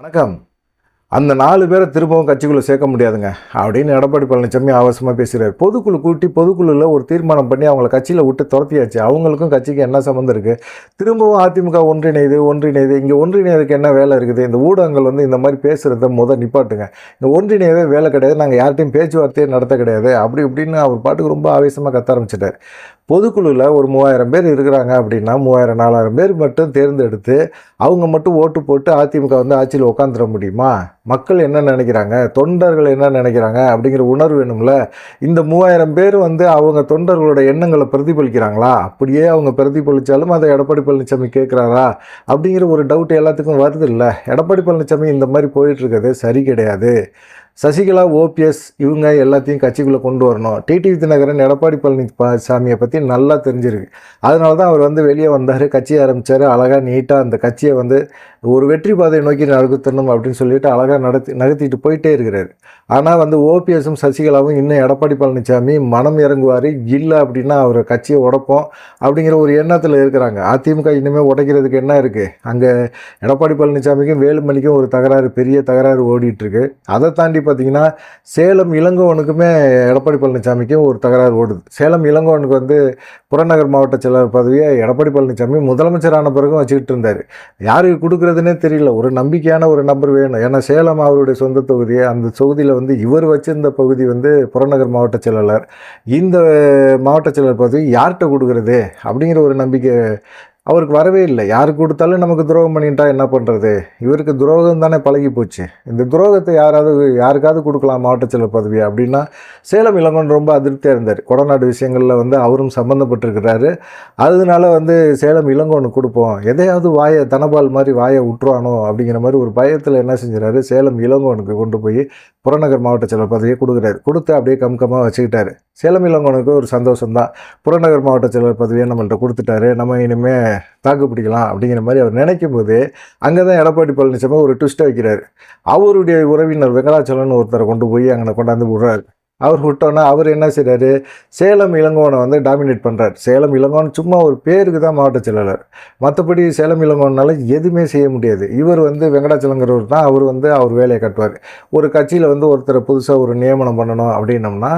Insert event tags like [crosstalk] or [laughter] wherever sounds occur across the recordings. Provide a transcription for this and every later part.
வணக்கம். அந்த நாலு பேரை திரும்பவும் கட்சிக்குள்ளே சேர்க்க முடியாதுங்க. அப்படின்னு எடப்பாடி பழனிசாமி ஆவசமாக பேசுகிறார் பொதுக்குழு கூட்டி பொதுக்குழுவில் ஒரு தீர்மானம் பண்ணி அவங்கள கட்சியில் விட்டு துரத்தியாச்சு. அவங்களுக்கும் கட்சிக்கு என்ன சம்மந்தம் இருக்குது திரும்பவும் அதிமுக ஒன்றிணைது ஒன்றிணைது இங்கே ஒன்றிணையதுக்கு என்ன வேலை இருக்குது? இந்த ஊடகங்கள் வந்து இந்த மாதிரி பேசுகிறத முத நிப்பாட்டுங்க. இந்த ஒன்றிணையவே வேலை கிடையாது. நாங்கள் யார்கிட்டையும் பேச்சுவார்த்தையே நடத்த கிடையாது. அப்படி இப்படின்னு அவர் பாட்டுக்கு ரொம்ப ஆவேசமாக கத்த ஆரம்பிச்சிட்டார். பொதுக்குழுவில் ஒரு மூவாயிரம் பேர் இருக்கிறாங்க அப்படின்னா மூவாயிரம் நாலாயிரம் பேர் மட்டும் தேர்ந்தெடுத்து அவங்க மட்டும் ஓட்டு போட்டு அதிமுக வந்து ஆட்சியில் உட்காந்துட முடியுமா? மக்கள் என்ன நினைக்கிறாங்க? தொண்டர்கள் என்ன நினைக்கிறாங்க? அப்படிங்கிற உணர்வு வேணும்ல. இந்த மூவாயிரம் பேர் வந்து அவங்க தொண்டர்களோட எண்ணங்களை பிரதிபலிக்கிறாங்களா? அப்படியே அவங்க பிரதிபலித்தாலும் அதை எடப்பாடி பழனிசாமி கேட்குறாரா? அப்படிங்கிற ஒரு டவுட் எல்லாத்துக்கும் வருது இல்லை. எடப்பாடி பழனிசாமி இந்த மாதிரி போயிட்டுருக்கிறது சரி கிடையாது. சசிகலா ஓபிஎஸ் இவங்க எல்லாத்தையும் கட்சிக்குள்ளே கொண்டு வரணும். டிடிவி தினகரன் எடப்பாடி பழனிசாமியை பற்றி நல்லா தெரிஞ்சிருக்கு. அதனால தான் அவர் வந்து வெளியே வந்தார் கட்சியை ஆரம்பித்தார் அழகாக நீட்டாக அந்த கட்சியை வந்து ஒரு வெற்றி பாதையை நோக்கி நடத்தணும் அப்படின்னு சொல்லிட்டு அழகாக நடத்தி நகர்த்திட்டு போயிட்டே இருக்கிறார். ஆனால் வந்து ஓபிஎஸும் சசிகலாவும் இன்னும் எடப்பாடி பழனிசாமி மனம் இறங்குவார் இல்லை அப்படின்னா அவர் கட்சியை உடைப்போம் அப்படிங்கிற ஒரு எண்ணத்தில் இருக்கிறாங்க. அதிமுக இனிமேல் உடைக்கிறதுக்கு என்ன இருக்குது அங்கே எடப்பாடி பழனிசாமிக்கும் வேலுமணிக்கும் ஒரு தகராறு பெரிய தகராறு ஓடிட்டுருக்கு. அதை தாண்டி பார்த்தீங்கன்னா சேலம் இளங்கோவனுக்குமே எடப்பாடி பழனிசாமிக்கும் ஒரு தகராறு ஓடுது. சேலம் இளங்கோவனுக்கு வந்து புறநகர் மாவட்ட செயலாளர் பதவியை எடப்பாடி பழனிசாமி முதலமைச்சரான பிறகும் வச்சுக்கிட்டு இருந்தார். யாருக்கு கொடுக்குறது? பண்ணுறதுனே தெரியல. ஒரு நம்பிக்கையான ஒரு நபர் வேணும். ஏன்னா சேலம் அவருடைய சொந்த தொகுதி அந்த தொகுதியில் வந்து இவர் வச்சிருந்த பகுதி வந்து புறநகர் மாவட்ட செயலாளர். இந்த மாவட்ட செயலர் பார்த்து யார்கிட்ட கொடுக்குறது? அப்படிங்கிற ஒரு நம்பிக்கை அவருக்கு வரவே இல்லை. யார் கொடுத்தாலும் நமக்கு துரோகம் பண்ணிட்டா என்ன பண்ணுறது இவருக்கு துரோகம் தானே பழகி போச்சு. இந்த துரோகத்தை யாராவது யாருக்காவது கொடுக்கலாம் மாவட்ட செயலர் பதவி அப்படின்னா சேலம் இளங்கோன் ரொம்ப அதிருப்தியாக இருந்தார். கொடநாடு விஷயங்களில் வந்து அவரும் சம்மந்தப்பட்டிருக்கிறாரு அதனால வந்து சேலம் இளங்கோனுக்கு கொடுப்போம். எதையாவது வாயை தனபால் மாதிரி வாயை விட்டுருவானோ அப்படிங்கிற மாதிரி ஒரு பயத்தில் என்ன செஞ்சுறாரு சேலம் இளங்கோனுக்கு கொண்டு போய் புறநகர் மாவட்ட செயலர் பதவியை கொடுக்குறாரு. கொடுத்து அப்படியே கம்கமாக வச்சுக்கிட்டாரு. சேலம் இளங்கோனுக்கு ஒரு சந்தோஷம்தான். புறநகர் மாவட்ட செயலர் பதவியை நம்மள்கிட்ட கொடுத்துட்டாரு. நம்ம இனிமேல் தாக்கு பிடிக்கலாம் அப்படிங்கிற மாதிரி அவர் நினைக்கும் போது அங்கே தான் எடப்பாடி பழனிசாமி ஒரு ட்விஸ்ட்டை வைக்கிறார். அவருடைய உறவினர் வெங்கடாச்சலன் ஒருத்தரை கொண்டு போய் அங்கே கொண்டாந்து விடுறாரு. அவர் விட்டோன்னா அவர் என்ன செய்கிறாரு சேலம் இளங்கோனை வந்து டாமினேட் பண்ணுறார் சேலம் இளங்கோன் சும்மா ஒரு பேருக்கு தான் மாவட்ட செயலாளர். மற்றபடி சேலம் இளங்கோனால எதுவுமே செய்ய முடியாது. இவர் வந்து வெங்கடாச்சலங்கிறவர் தான் அவர் வந்து அவர் வேலையை கட்டுவார். ஒரு கட்சியில் வந்து ஒருத்தரை புதுசாக ஒரு நியமனம் பண்ணணும் அப்படின்னம்னா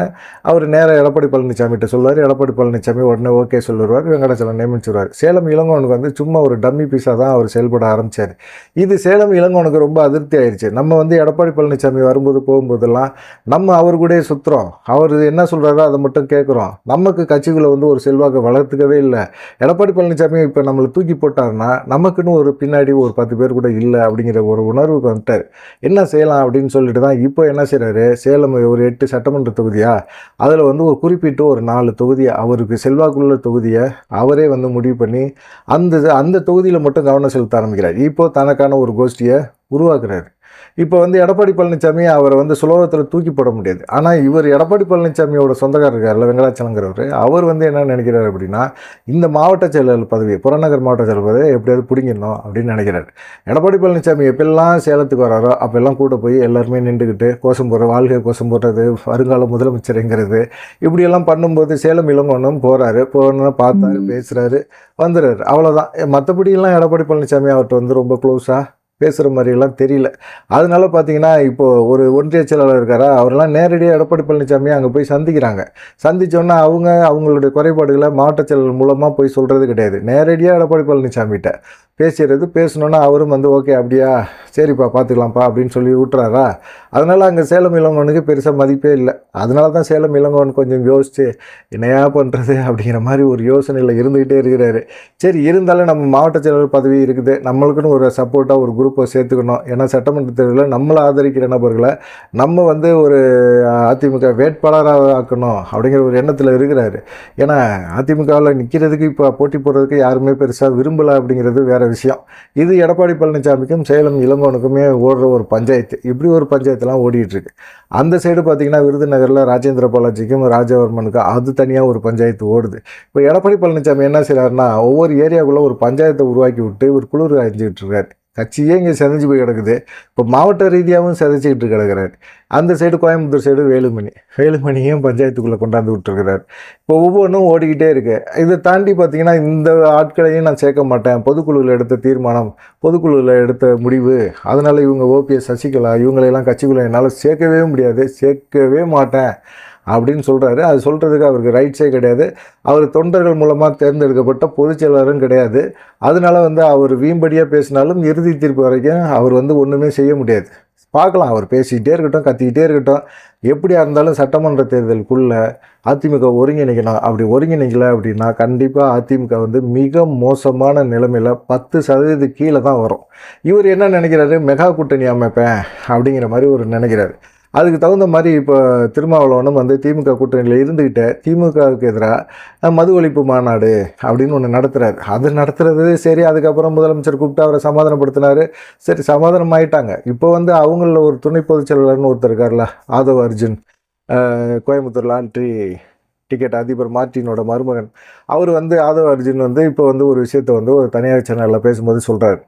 அவர் நேராக எடப்பாடி பழனிசாமிகிட்ட சொல்லுவார். எடப்பாடி பழனிசாமி உடனே ஓகே சொல்லிடுவார் வெங்கடாச்சலம் நியமிச்சுருவார். சேலம் இளங்கோனுக்கு வந்து சும்மா ஒரு டம்மி பீஸாக தான் அவர் செயல்பட ஆரம்பித்தார் இது சேலம் இளங்கோனுக்கு ரொம்ப அதிருப்தி ஆயிடுச்சு நம்ம வந்து எடப்பாடி பழனிசாமி வரும்போது போகும்போதெல்லாம் நம்ம அவர் கூடயே சுற்றுறோம் அவர் என்ன சொல்கிறாரோ அதை மட்டும் கேட்குறோம் நமக்கு கட்சிகளை வந்து ஒரு செல்வாக்கை வளர்த்துக்கவே இல்லை. எடப்பாடி பழனிசாமி இப்போ நம்மளை தூக்கி போட்டாருன்னா நமக்குன்னு ஒரு பின்னாடி ஒரு பத்து பேர் கூட இல்லை அப்படிங்கிற ஒரு உணர்வுக்கு வந்துட்டார். என்ன செய்யலாம் அப்படின்னு சொல்லிட்டு தான் இப்போ என்ன செய்கிறாரு சேலம் ஒரு எட்டு சட்டமன்ற தொகுதியா? அதில் வந்து ஒரு குறிப்பிட்டு ஒரு நாலு தொகுதியை அவருக்கு செல்வாக்குள்ள தொகுதியை அவரே வந்து முடிவு பண்ணி அந்த அந்த தொகுதியில் மட்டும் கவனம் செலுத்த ஆரம்பிக்கிறார். இப்போ தனக்கான ஒரு கோஷ்டியை உருவாக்குறாரு. இப்போ வந்து எடப்பாடி பழனிசாமி அவரை வந்து சுலோகத்தில் தூக்கி போட முடியாது. ஆனால் இவர் எடப்பாடி பழனிசாமியோட சொந்தக்காரர் இருக்கார்ல வெங்கடாச்சலங்கிறவர். அவர் வந்து என்ன நினைக்கிறார் அப்படின்னா இந்த மாவட்ட செயலர் பதவி புறநகர் மாவட்ட செயலர் பதவியை எப்படியாவது பிடிங்கிடணும் அப்படின்னு நினைக்கிறார். எடப்பாடி பழனிசாமி எப்பெல்லாம் சேலத்துக்கு வராரோ அப்பெல்லாம் கூட போய் எல்லாருமே நின்றுக்கிட்டு கோஷம் போடுற வாழ்க்கை கோஷம் போடுறது வருங்கால முதலமைச்சருங்கிறது இப்படியெல்லாம் பண்ணும்போது சேலம் இளங்கோனும் போகிறாரு போகணுன்னு பார்த்தாரு பேசுகிறாரு வந்துடுறாரு. அவ்வளோதான் மற்றபடியெல்லாம் எடப்பாடி பழனிசாமி அவர்கிட்ட வந்து ரொம்ப க்ளோஸாக பேசுகிற மாதிரியெல்லாம் தெரியல. அதனால பார்த்தீங்கன்னா இப்போது ஒரு ஒன்றிய செயலாளர் இருக்காரா அவரெல்லாம் நேரடியாக எடப்பாடி பழனிசாமி அங்கே போய் சந்திக்கிறாங்க. சந்தித்தோன்னா அவங்க அவங்களுடைய குறைபாடுகளை மாவட்ட செயலர் மூலமாக போய் சொல்கிறது கிடையாது. நேரடியாக எடப்பாடி பழனிசாமிகிட்ட பேசுகிறது பேசணுன்னா அவரும் வந்து ஓகே அப்படியா சரிப்பா பார்த்துக்கலாம்ப்பா அப்படின்னு சொல்லி விட்டுறாரா அதனால் அங்கே சேலம் இளங்கோனுக்கு பெருசாக மதிப்பே இல்லை. அதனால தான் சேலம் இளங்கவன் கொஞ்சம் யோசிச்சு என்னையா பண்ணுறது அப்படிங்கிற மாதிரி ஒரு யோசனையில் இருந்துக்கிட்டே இருக்கிறாரு. சரி இருந்தாலும் நம்ம மாவட்ட செயலர் பதவி இருக்குது. நம்மளுக்குன்னு ஒரு சப்போர்ட்டாக ஒரு குரூப் குரூப்பை சேர்த்துக்கணும். ஏன்னா சட்டமன்ற தேர்தலில் நம்மளை ஆதரிக்கிற நபர்களை நம்ம வந்து ஒரு அதிமுக வேட்பாளராக ஆக்கணும் அப்படிங்கிற ஒரு எண்ணத்தில் இருக்கிறாரு. ஏன்னா அதிமுகவில் நிற்கிறதுக்கு இப்போ போட்டி போடுறதுக்கு யாருமே பெருசாக விரும்பலை அப்படிங்கிறது வேறு விஷயம். இது எடப்பாடி பழனிசாமிக்கும் சேலம் இளங்கோனுக்குமே ஓடுற ஒரு பஞ்சாயத்து. இப்படி ஒரு பஞ்சாயத்துலாம் ஓடிட்டுருக்கு. அந்த சைடு பார்த்திங்கன்னா விருதுநகரில் ராஜேந்திர பாலாஜிக்கும் ராஜவர்மனுக்கும் அது தனியாக ஒரு பஞ்சாயத்து ஓடுது. இப்போ எடப்பாடி பழனிசாமி என்ன செய்கிறாருன்னா ஒவ்வொரு ஏரியாவுக்குள்ளே ஒரு பஞ்சாயத்தை உருவாக்கி விட்டு ஒரு குளிர் அழிஞ்சிக்கிட்டு இருக்காரு. கட்சியே இங்கே செதஞ்சு போய் கிடக்குது. இப்போ மாவட்ட ரீதியாகவும் செதைச்சிக்கிட்டு கிடக்கிறார். அந்த சைடு கோயம்புத்தூர் சைடு வேலுமணி. வேலுமணியும் பஞ்சாயத்துக்குள்ளே கொண்டாந்து விட்டுருக்கிறார்? இப்போ ஒவ்வொன்றும் ஓடிக்கிட்டே இருக்கு. இதை தாண்டி பார்த்தீங்கன்னா இந்த ஆட்களையும் நான் சேர்க்க மாட்டேன். பொதுக்குழுவில் எடுத்த தீர்மானம் பொதுக்குழுவில் எடுத்த முடிவு அதனால் இவங்க ஓபிஎஸ் சசிகலா இவங்களையெல்லாம் கட்சிக்குள்ளே என்னால் சேர்க்கவே முடியாது. சேர்க்கவே மாட்டேன். அப்படின்னு சொல்கிறாரு அது சொல்கிறதுக்கு அவருக்கு ரைட்ஸே கிடையாது. அவர் தொண்டர்கள் மூலமாக தேர்ந்தெடுக்கப்பட்ட பொதுச்செயலாளரும் கிடையாது. அதனால வந்து அவர் வீம்படியாக பேசினாலும் இறுதி தீர்ப்பு வரைக்கும் அவர் வந்து ஒன்றுமே செய்ய முடியாது. பார்க்கலாம் அவர் பேசிக்கிட்டே இருக்கட்டும் கத்திக்கிட்டே இருக்கட்டும். எப்படியா இருந்தாலும் சட்டமன்ற தேர்தலுக்குள்ளே அதிமுக ஒருங்கிணைக்கணும் அப்படி ஒருங்கிணைக்கல அப்படின்னா கண்டிப்பாக அதிமுக வந்து மிக மோசமான நிலைமையில் பத்து சதவீத கீழே தான் வரும். இவர் என்ன நினைக்கிறாரு? மெகா கூட்டணி அமைப்பேன் அப்படிங்கிற மாதிரி ஒரு நினைக்கிறாரு. அதுக்கு தகுந்த மாதிரி இப்போ திருமாவளவனும் வந்து திமுக கூட்டணியில் இருந்துக்கிட்ட திமுகவுக்கு எதிராக மது ஒழிப்பு மாநாடு அப்படின்னு ஒன்று நடத்துகிறார் அது நடத்துறது சரி அதுக்கப்புறம் முதலமைச்சர் கூப்பிட்டு அவரை சமாதானப்படுத்தினார். சரி சமாதானம் ஆயிட்டாங்க. இப்போ வந்து அவங்களில் ஒரு துணை பொதுச் செயலாளர்னு ஒருத்தர் இருக்கார்ல ஆதவ் அர்ஜுன் கோயம்புத்தூர் லாண்ட்ரி டிக்கெட் அதிபர் மார்ட்டினோட மருமகன். அவர் வந்து ஆதவ அர்ஜுன் வந்து இப்போ வந்து ஒரு விஷயத்தை வந்து ஒரு தனியார் சேனலில் பேசும்போது சொல்கிறார்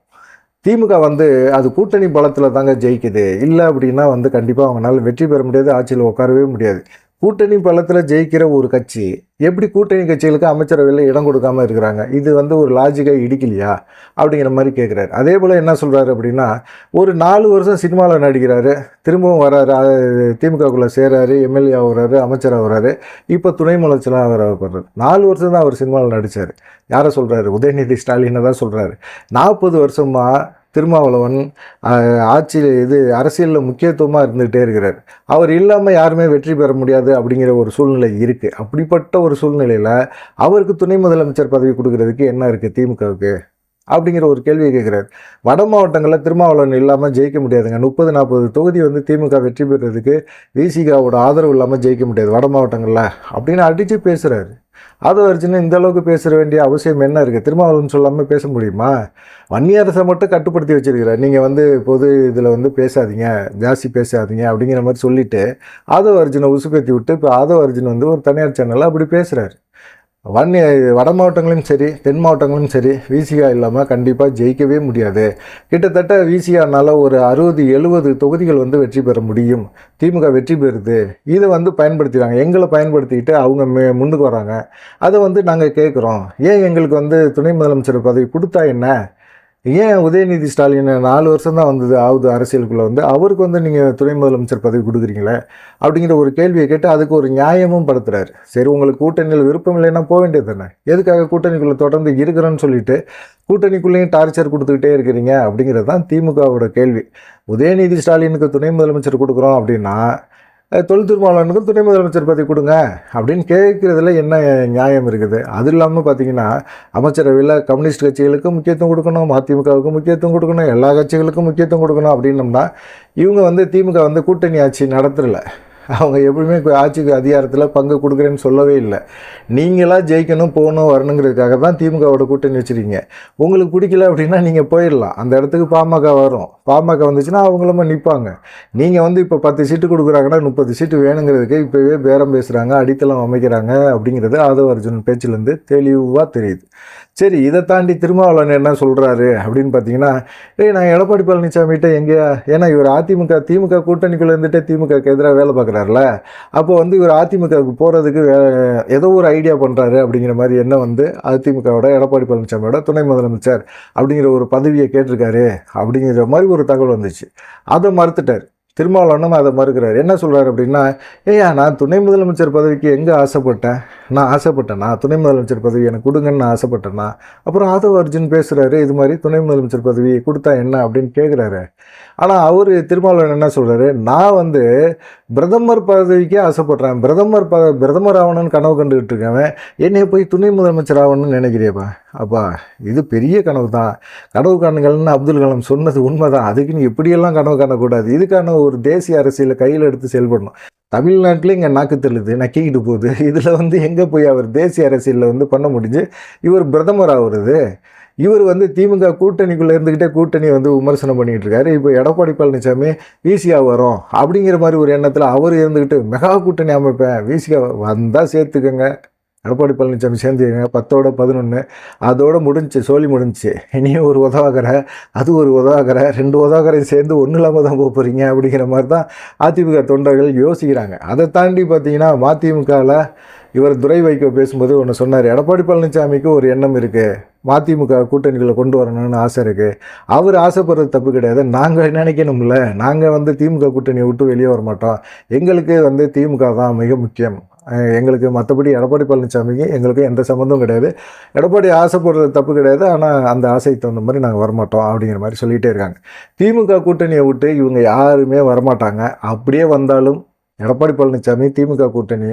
திமுக வந்து அது கூட்டணி பலத்தில் தாங்க ஜெயிக்குது. இல்லை அப்படின்னா வந்து கண்டிப்பாக அவங்களால வெற்றி பெற முடியாது ஆட்சியில் உட்காரவே முடியாது. கூட்டணி பலத்தில் ஜெயிக்கிற ஒரு கட்சி எப்படி கூட்டணி கட்சிகளுக்கு அமைச்சரவையில் இடம் கொடுக்காம இருக்கிறாங்க? இது வந்து ஒரு லாஜிக்காக இடிக்கலையா? அப்படிங்கிற மாதிரி கேட்குறாரு அதே போல் என்ன சொல்கிறாரு அப்படின்னா ஒரு நாலு வருஷம் சினிமாவில் நடிக்கிறாரு திரும்பவும் வராரு திமுகக்குள்ளே சேராரு எம்எல்ஏ ஆகுறாரு அமைச்சர் ஆகுறாரு இப்போ துணை முதலமைச்சராக அவர் ஆகப்படுறாரு நாலு வருஷம் தான் அவர் சினிமாவில் நடித்தார் யாரை சொல்கிறாரு உதயநிதி ஸ்டாலினை தான் சொல்கிறாரு நாற்பது வருஷமாக திருமாவளவன் ஆட்சியில் இது அரசியலில் முக்கியத்துவமாக இருந்துகிட்டே இருக்கிறார். அவர் இல்லாமல் யாருமே வெற்றி பெற முடியாது அப்படிங்கிற ஒரு சூழ்நிலை இருக்குது அப்படிப்பட்ட ஒரு சூழ்நிலையில் அவருக்கு துணை முதலமைச்சர் பதவி கொடுக்கறதுக்கு என்ன இருக்குது திமுகவுக்கு? அப்படிங்கிற ஒரு கேள்வியை கேட்குறாரு. வட மாவட்டங்களில் திருமாவளவன் இல்லாமல் ஜெயிக்க முடியாதுங்க. முப்பது நாற்பது தொகுதி வந்து திமுக வெற்றி பெறுறதுக்கு விசிகாவோட ஆதரவு இல்லாமல் ஜெயிக்க முடியாது வட மாவட்டங்களில் அப்படின்னு அடித்து பேசுகிறாரு அது அர்ஜுன் இந்த அளவுக்கு பேச வேண்டிய அவசியம் என்ன இருக்குது திருமாவளவன் சொல்லாமல் பேச முடியுமா? வன்னியரசை மட்டும் கட்டுப்படுத்தி வச்சிருக்கிறார். நீங்கள் வந்து பொது இதில் வந்து பேசாதீங்க ஜாஸ்தி பேசாதீங்க அப்படிங்கிற மாதிரி சொல்லிவிட்டு ஆதவ அர்ஜுனை உசுப்பேற்றி விட்டு இப்போ ஆதவ அர்ஜுன் வந்து ஒரு தனியார் சேனலில் அப்படி பேசுகிறாரு வன் வட மாவட்டங்களும் சரி தென் மாவட்டங்களும் சரி விசிகா இல்லாமல் கண்டிப்பாக ஜெயிக்கவே முடியாது. கிட்டத்தட்ட விசியானால் ஒரு அறுபது எழுபது தொகுதிகள் வந்து வெற்றி பெற முடியும். திமுக வெற்றி பெறுது. இதை வந்து பயன்படுத்திடுறாங்க எங்களை பயன்படுத்திக்கிட்டு அவங்க மே முன்னுக்கு வராங்க. அதை வந்து நாங்கள் கேட்குறோம் ஏன் எங்களுக்கு வந்து துணை முதலமைச்சர் பதவி கொடுத்தா என்ன? ஏன் உதயநிதி ஸ்டாலின் நாலு வருஷம் தான் வந்தது ஆகுது அரசியலுக்குள்ளே வந்து? அவருக்கு வந்து நீங்கள் துணை முதலமைச்சர் பதவி கொடுக்குறீங்களே? அப்படிங்கிற ஒரு கேள்வியை கேட்டு அதுக்கு ஒரு நியாயமும் படுத்துறாரு. சரி உங்களுக்கு கூட்டணியில் விருப்பம் இல்லைன்னா போக வேண்டியது தானே? எதுக்காக கூட்டணிக்குள்ளே தொடர்ந்து இருக்கிறேன்னு சொல்லிட்டு கூட்டணிக்குள்ளேயும் டார்ச்சர் கொடுத்துக்கிட்டே இருக்கிறீங்க அப்படிங்கிறது தான் திமுகவோட கேள்வி. உதயநிதி ஸ்டாலினுக்கு துணை முதலமைச்சர் கொடுக்குறோம் அப்படின்னா தொழில் தொல் திருமாவளவனுக்கும் துணை முதலமைச்சர் பதவி கொடுங்க அப்படின்னு கேட்குறதுல என்ன நியாயம் இருக்குது? அது இல்லாமல் பார்த்தீங்கன்னா அமைச்சரவையில் கம்யூனிஸ்ட் கட்சிகளுக்கு முக்கியத்துவம் கொடுக்கணும் அதிமுகவுக்கு முக்கியத்துவம் கொடுக்கணும் எல்லா கட்சிகளுக்கும் முக்கியத்துவம் கொடுக்கணும் அப்படின்னம்னா இவங்க வந்து திமுக வந்து கூட்டணி ஆட்சி நடத்துறல. அவங்க எப்பவுமே ஆட்சிக்கு அதிகாரத்தில் பங்கு கொடுக்குறேன்னு சொல்லவே இல்லை. நீங்களாக ஜெயிக்கணும் போகணும் வரணுங்கிறதுக்காக தான் திமுகவோட கூட்டணி வச்சுருக்கீங்க. உங்களுக்கு பிடிக்கல அப்படின்னா நீங்கள் போயிடலாம். அந்த இடத்துக்கு பாமக வரும். பாமக வந்துச்சுன்னா அவங்களும் நிற்பாங்க நீங்கள் வந்து இப்போ பத்து சீட்டு கொடுக்குறாங்கன்னா முப்பது சீட்டு வேணுங்கிறதுக்கு இப்போவே பேரம் பேசுகிறாங்க அடித்தளம் அமைக்கிறாங்க அப்படிங்கிறது ஆதவ அர்ஜுன் பேச்சிலேருந்து தெளிவாக தெரியுது. சரி இதை தாண்டி திருமாவளவன் என்ன சொல்கிறாரு அப்படின்னு பார்த்தீங்கன்னா ஏய் நான் எடப்பாடி பழனிசாமிகிட்ட எங்கேயா ஏன்னா இவர் அதிமுக திமுக கூட்டணிக்குள்ளே இருந்துட்டு திமுகக்கு எதிராக வேலை பார்க்குறாருல. அப்போ வந்து இவர் அதிமுகவுக்கு போகிறதுக்கு ஏதோ ஒரு ஐடியா பண்ணுறாரு அப்படிங்கிற மாதிரி என்ன வந்து அதிமுகவோட எடப்பாடி பழனிசாமியோட துணை முதலமைச்சர் அப்படிங்கிற ஒரு பதவியை கேட்டிருக்காரு அப்படிங்கிற மாதிரி ஒரு தகவல் வந்துச்சு. அதை மறுத்துட்டார். திருமாவளவனும் அதை மறுக்கிறார். என்ன சொல்கிறார் அப்படின்னா ஏயா நான் துணை முதலமைச்சர் பதவிக்கு எங்கே ஆசைப்பட்டேன்? நான் ஆசைப்பட்டேனா. துணை முதலமைச்சர் பதவி எனக்கு கொடுங்கன்னு நான் ஆசைப்பட்டேனா? அப்புறம் ஆதவ அர்ஜுன் பேசுகிறாரு இது மாதிரி துணை முதலமைச்சர் பதவி கொடுத்தா என்ன? அப்படின்னு கேட்குறாரு ஆனால் அவர் திருமாவளவன் என்ன சொல்கிறாரு நான் வந்து பிரதமர் பதவிக்கே ஆசைப்படுறேன். பிரதமர் ப பிரதமர் ஆகணும்னு கனவு கண்டுகிட்டு இருக்கவன். என்னைய போய் துணை முதலமைச்சர் ஆகணும்னு நினைக்கிறியப்பா? அப்பா இது பெரிய கனவு தான் கனவு காணுங்கள்னு அப்துல் கலாம் சொன்னது உண்மைதான். அதுக்கு நீ எப்படியெல்லாம் கனவு காணக்கூடாது. இதுக்கான ஒரு ஒரு தேசிய அரசியலை கையில் எடுத்து செயல்படணும். தமிழ்நாட்டில் இங்கே நாக்கு தள்ளுது நக்கிக்கிட்டு போகுது. [laughs] இதில் வந்து எங்கே போய் அவர் தேசிய அரசியலில் வந்து பண்ண முடிஞ்சு? இவர் பிரதமர் ஆகுறது இவர் வந்து திமுக கூட்டணிக்குள்ளே இருந்துக்கிட்டே கூட்டணி வந்து விமர்சனம் பண்ணிகிட்டு இருக்காரு. இப்போ எடப்பாடி பழனிசாமி விசியாக வரும் அப்படிங்கிற மாதிரி ஒரு எண்ணத்தில் அவர் இருந்துக்கிட்டு மெகா கூட்டணி அமைப்பேன் விசியாக வந்தால் சேர்த்துக்கோங்க. எடப்பாடி பழனிசாமி சேர்ந்துங்க பத்தோட பதினொன்று அதோடு முடிஞ்சுச்சு சோழி முடிஞ்சுச்சு இனியும் ஒரு உதவாகரை அது ஒரு உதவாகரை ரெண்டு உதவாகரையும் சேர்ந்து ஒன்றும் இல்லாமல் தான் போக போகிறீங்க அப்படிங்கிற மாதிரி தான் அதிமுக தொண்டர்கள் யோசிக்கிறாங்க. அதை தாண்டி பார்த்தீங்கன்னா மதிமுகவில் இவர் துரை வைக்கோ பேசும்போது ஒன்று சொன்னார். எடப்பாடி பழனிசாமிக்கு ஒரு எண்ணம் இருக்குது மதிமுக கூட்டணிகளை கொண்டு வரணும்னு ஆசை இருக்குது அவர் ஆசைப்படுறது தப்பு கிடையாது. நாங்கள் நினைக்கணும்ல. நாங்கள் வந்து திமுக கூட்டணியை விட்டு வெளியே வர மாட்டோம் எங்களுக்கு வந்து திமுக தான் மிக முக்கியம். எங்களுக்கு மற்றபடி எடப்பாடி பழனிசாமிக்கு எங்களுக்கு எந்த சம்மந்தமும் கிடையாது. எடப்பாடி ஆசைப்படுறது தப்பு கிடையாது. ஆனால் அந்த ஆசைக்கு தகுந்த மாதிரி நாங்கள் வரமாட்டோம் அப்படிங்கிற மாதிரி சொல்லிகிட்டே இருக்காங்க. திமுக கூட்டணியை விட்டு இவங்க யாருமே வரமாட்டாங்க. அப்படியே வந்தாலும் எடப்பாடி பழனிசாமி திமுக கூட்டணி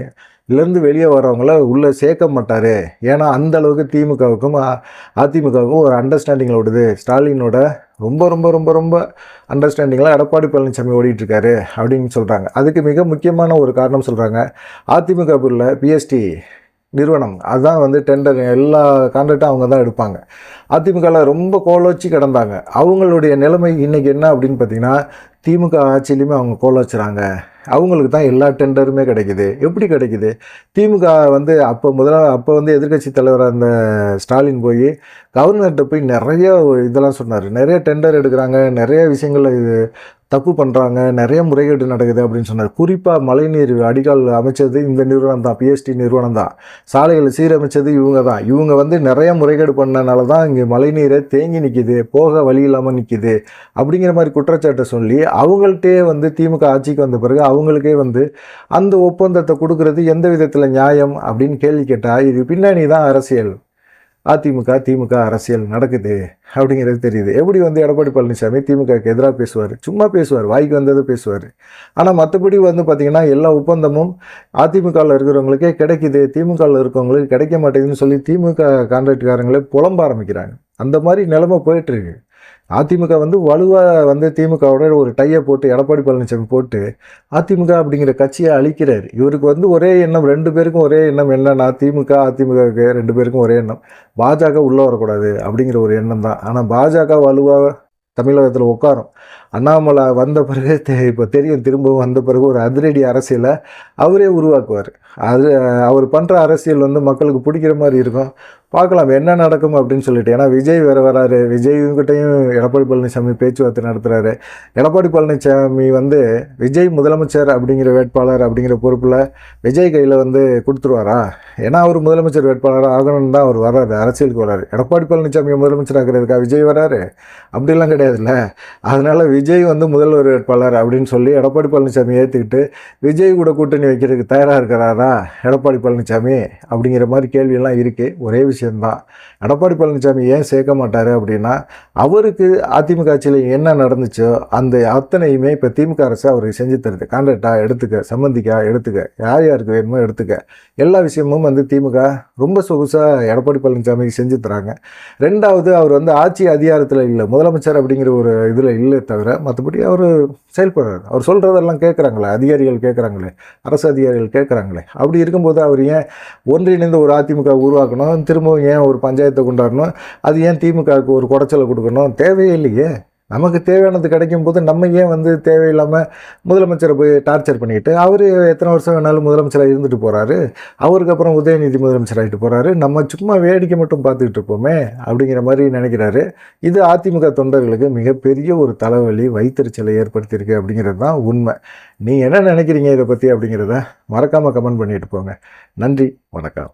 இருந்து வெளியே வரவங்கள உள்ளே சேர்க்க மாட்டார். ஏன்னா அந்த அளவுக்கு திமுகவுக்கும் அதிமுகவுக்கும் ஒரு அண்டர்ஸ்டாண்டிங்கில் விடுது ஸ்டாலினோட ரொம்ப ரொம்ப ரொம்ப ரொம்ப அண்டர்ஸ்டாண்டிங்கில் எடப்பாடி பழனிசாமி ஓடிட்டுருக்காரு அப்படின்னு சொல்கிறாங்க அதுக்கு மிக முக்கியமான ஒரு காரணம் சொல்கிறாங்க அதிமுக உள்ள பிஎஸ்டி நிறுவனம். அதுதான் வந்து டெண்டர் எல்லா கான்ட்ராக்டும் அவங்க தான் எடுப்பாங்க. அதிமுகவில் ரொம்ப கோலோச்சி கிடந்தாங்க. அவங்களுடைய நிலைமை இன்றைக்கி என்ன அப்படின்னு பார்த்தீங்கன்னா திமுக ஆட்சியிலையுமே அவங்க கோலோச்சுறாங்க. அவங்களுக்கு தான் எல்லா டெண்டருமே கிடைக்குது. எப்படி கிடைக்குது? திமுக வந்து அப்போ முதல்ல அப்போ வந்து எதிர்க்கட்சி தலைவராக இருந்த ஸ்டாலின் போய் கவர்னர்கிட்ட போய் நிறைய இதெல்லாம் சொன்னார். நிறைய டெண்டர் எடுக்கிறாங்க. நிறைய விஷயங்கள் இது தப்பு பண்ணுறாங்க நிறைய முறைகேடு நடக்குது அப்படின்னு சொன்னார். குறிப்பாக மழைநீர் அடிகால் அமைச்சது இந்த நிறுவனம் தான் பிஎஸ்டி நிறுவனம் தான். சாலைகளை சீரமைச்சது இவங்க தான். இவங்க வந்து நிறைய முறைகேடு பண்ணனால தான் இங்கே மழைநீரை தேங்கி நிற்கிது போக வழி இல்லாமல் நிற்கிது அப்படிங்கிற மாதிரி குற்றச்சாட்டை சொல்லி அவங்கள்ட்டே வந்து திமுக ஆட்சிக்கு வந்த பிறகு அவங்களுக்கே வந்து அந்த ஒப்பந்தத்தை கொடுக்கறது எந்த விதத்தில் நியாயம் அப்படின்னு கேள்வி கேட்டால் இது பின்னணி தான் அரசியல். அதிமுக திமுக அரசியல் நடக்குது அப்படிங்கிறது தெரியுது. எப்படி வந்து எடப்பாடி பழனிசாமி திமுகவுக்கு எதிராக பேசுவார்? சும்மா பேசுவார் வாய்க்கு வந்ததை பேசுவார். ஆனால் மற்றபடி வந்து பார்த்திங்கன்னா எல்லா ஒப்பந்தமும் அதிமுகவில் இருக்கிறவங்களுக்கே கிடைக்குது. திமுகவில் இருக்கிறவங்களுக்கு கிடைக்க மாட்டேங்குதுன்னு சொல்லி திமுக கான்ட்ராக்ட்காரங்களே புலம்ப ஆரம்பிக்கிறாங்க. அந்த மாதிரி நிலைமை போயிட்டுருக்கு அதிமுக வந்து வலுவாக வந்து திமுகவோட ஒரு டையை போட்டு எடப்பாடி பழனிசாமி போட்டு அதிமுக அப்படிங்கிற கட்சியை அழிக்கிறார். இவருக்கு வந்து ஒரே எண்ணம் ரெண்டு பேருக்கும் ஒரே எண்ணம் என்னன்னா திமுக அதிமுகவுக்கு ரெண்டு பேருக்கும் ஒரே எண்ணம். பாஜக உள்ளே வரக்கூடாது அப்படிங்கிற ஒரு எண்ணம் தான். ஆனால் பாஜக வலுவாக தமிழகத்தில் உட்காரும். அண்ணாமலை வந்த பிறகு தெ- இப்போ தெரியும் திரும்பவும் வந்த பிறகு ஒரு அதிரடி அரசியலை அவரே உருவாக்குவார். அது அவர் பண்ணுற அரசியல் வந்து மக்களுக்கு பிடிக்கிற மாதிரி இருக்கும். பார்க்கலாம் என்ன நடக்கும் அப்படின்னு சொல்லிட்டு. ஏன்னா விஜய் வேறு வராரு. விஜய்கிட்டையும் எடப்பாடி பழனிசாமி பேச்சுவார்த்தை நடத்துகிறாரு எடப்பாடி பழனிசாமி வந்து விஜய் முதலமைச்சர் அப்படிங்கிற வேட்பாளர் அப்படிங்கிற பொறுப்பில் விஜய் கையில் வந்து கொடுத்துருவாரா? ஏன்னா அவர் முதலமைச்சர் வேட்பாளராக ஆகணும்னு தான் அவர் வர்றாரு. அரசியலுக்கு வர்றாரு. எடப்பாடி பழனிசாமி முதலமைச்சர் ஆகிறதுக்கா விஜய் வராரு அப்படிலாம் கிடையாதுல்ல. அதனால் விஜய் வந்து முதல்வர் வேட்பாளர் அப்படின்னு சொல்லி எடப்பாடி பழனிசாமி ஏற்றுக்கிட்டு விஜய் கூட கூட்டணி வைக்கிறதுக்கு தயாராக இருக்கிறாரா எடப்பாடி பழனிசாமி? அப்படிங்கிற மாதிரி கேள்வியெல்லாம் இருக்குது ஒரே விஷயம் விஷயந்தான் எடப்பாடி பழனிசாமி ஏன் சேர்க்க மாட்டார் அப்படின்னா அவருக்கு அதிமுக ஆட்சியில் என்ன நடந்துச்சோ அந்த அத்தனையுமே இப்போ திமுக அரசு அவருக்கு செஞ்சு தருது. கான்ட்ராக்டாக எடுத்துக்க சம்மந்திக்கா எடுத்துக்க யார் யாருக்கு வேணுமோ எடுத்துக்க. எல்லா விஷயமும் வந்து திமுக ரொம்ப சொகுசாக எடப்பாடி பழனிசாமிக்கு செஞ்சு தராங்க. ரெண்டாவது அவர் வந்து ஆட்சி அதிகாரத்தில் இல்லை முதலமைச்சர் அப்படிங்கிற ஒரு இதில் இல்லை தவிர மற்றபடி அவர் செயல்படுறாரு. அவர் சொல்கிறதெல்லாம் கேட்குறாங்களே அதிகாரிகள் கேட்குறாங்களே அரசு அதிகாரிகள் கேட்குறாங்களே அப்படி இருக்கும்போது அவர் ஏன் ஒன்றிணைந்து ஒரு அதிமுக உருவாக்கணும் திரும்ப திரும்பவும் ஏன் ஒரு பஞ்சாயத்தை கொண்டாடணும்? அது ஏன் திமுகவுக்கு ஒரு குடைச்சலை கொடுக்கணும்? தேவையே இல்லையே. நமக்கு தேவையானது கிடைக்கும் போது நம்ம ஏன் வந்து தேவையில்லாமல் முதலமைச்சரை போய் டார்ச்சர் பண்ணிக்கிட்டு அவர் எத்தனை வருஷம் வேணாலும் முதலமைச்சராக இருந்துட்டு போகிறாரு அவருக்கு அப்புறம் உதயநிதி முதலமைச்சராகிட்டு போகிறாரு நம்ம சும்மா வேடிக்கை மட்டும் பார்த்துக்கிட்டு இருப்போமே அப்படிங்கிற மாதிரி நினைக்கிறாரு. இது அதிமுக தொண்டர்களுக்கு மிகப்பெரிய ஒரு தலைவலி வைத்தறிச்சலை ஏற்படுத்தியிருக்கு அப்படிங்கிறது தான் உண்மை. நீங்கள் என்ன நினைக்கிறீங்க இதை பற்றி அப்படிங்கிறத மறக்காமல் கமெண்ட் பண்ணிட்டு போங்க. நன்றி வணக்கம்.